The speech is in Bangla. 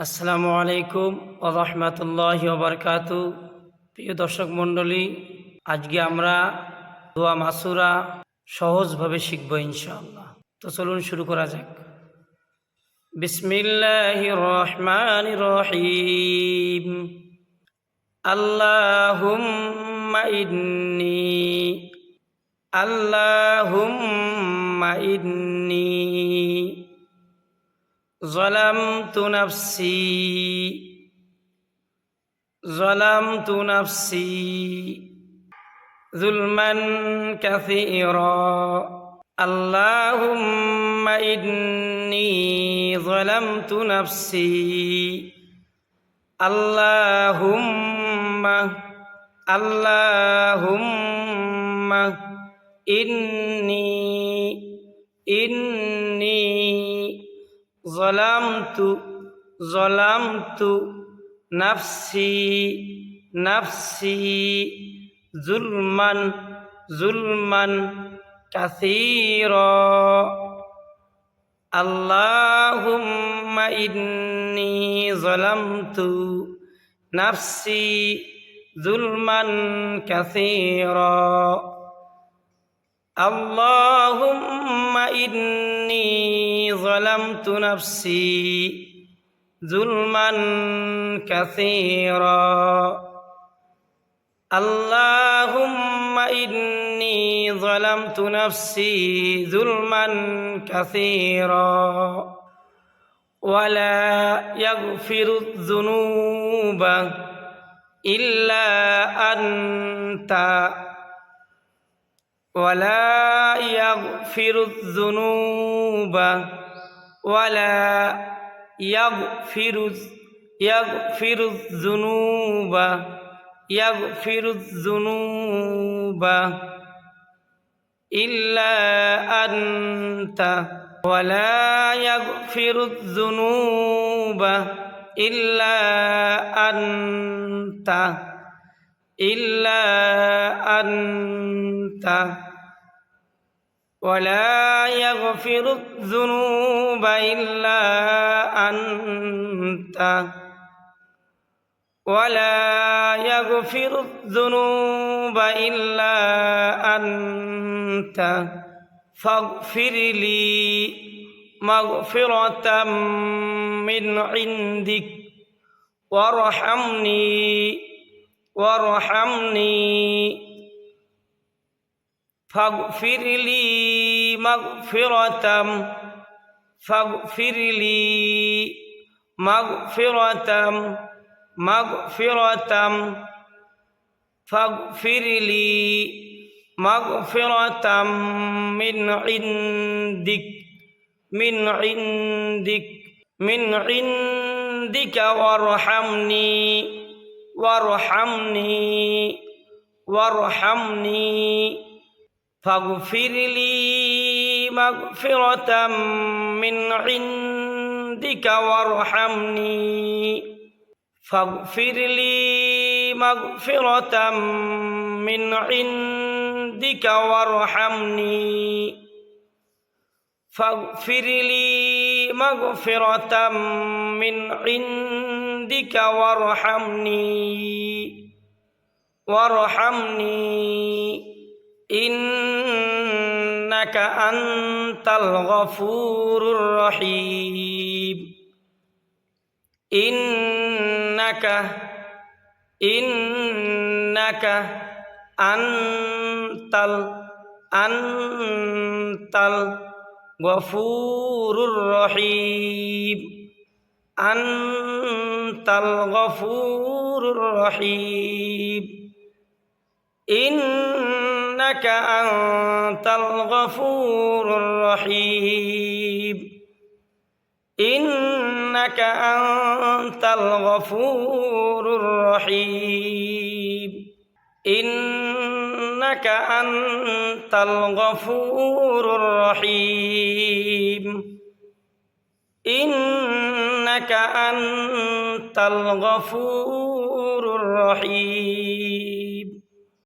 আসসালামু আলাইকুম ওরহমতুল্লাহ ওবরকাতু প্রিয় দর্শক মণ্ডলী, আজকে আমরা দোয়া মাসুরা সহজভাবে শিখব ইনশাআল্লাহ। তো চলুন শুরু করা যাক। বিসমিল্লাহ রহমান রহিম। আল্লাহুম্মা ইন্নি। আল্লাহুম্মা ظلمت نفسي ظلمت نفسي ظلما كثيرا اللهم إني ظلمت نفسي اللهم اللهم إني إني জলামতু জলামতু নাফসি নাফসি জুলমান জুলমান কাসির আল্লাহুম্মা ইন্নি জলামতু নাফসি জুলমান কাসির আল্লাহুম্মা ইন্নী ظلمت نفسي ظلما كثيرا اللهم إني ظلمت نفسي ظلما كثيرا ولا يغفر الذنوب إلا أنت ولا يغفر الذنوب ولا يغفر يغفر الذنوب يغفر الذنوب إلا أنت ولا يغفر الذنوب إلا أنت إلا أنت. ولا يغفر الذنوب إلا أنت ولا يغفر الذنوب إلا أنت فاغفر لي مغفرة من عندك وارحمني وارحمني فاغفر لي مغفرة فاغفر لي مغفرة مغفرة فاغفر لي مغفرة من عندك من عندك من عندك وارحمني وارحمني وارحمني فاغفر لي مغفرة من عندك وارحمني فاغفر لي مغفرة من عندك وارحمني فاغفر لي مغفرة من عندك وارحمني وارحمني ইন্নাকা আনতাল গফুরুর রহিম। ইন্নাকা ইন্নাকা আনতাল আনতাল গফুরুর রহিম। আনতাল গফুরুর রহিম। إنك أنت الغفور الرحيم. إنك أنت الغفور الرحيم. إنك أنت الغفور الرحيم. إنك أنت الغفور الرحيم.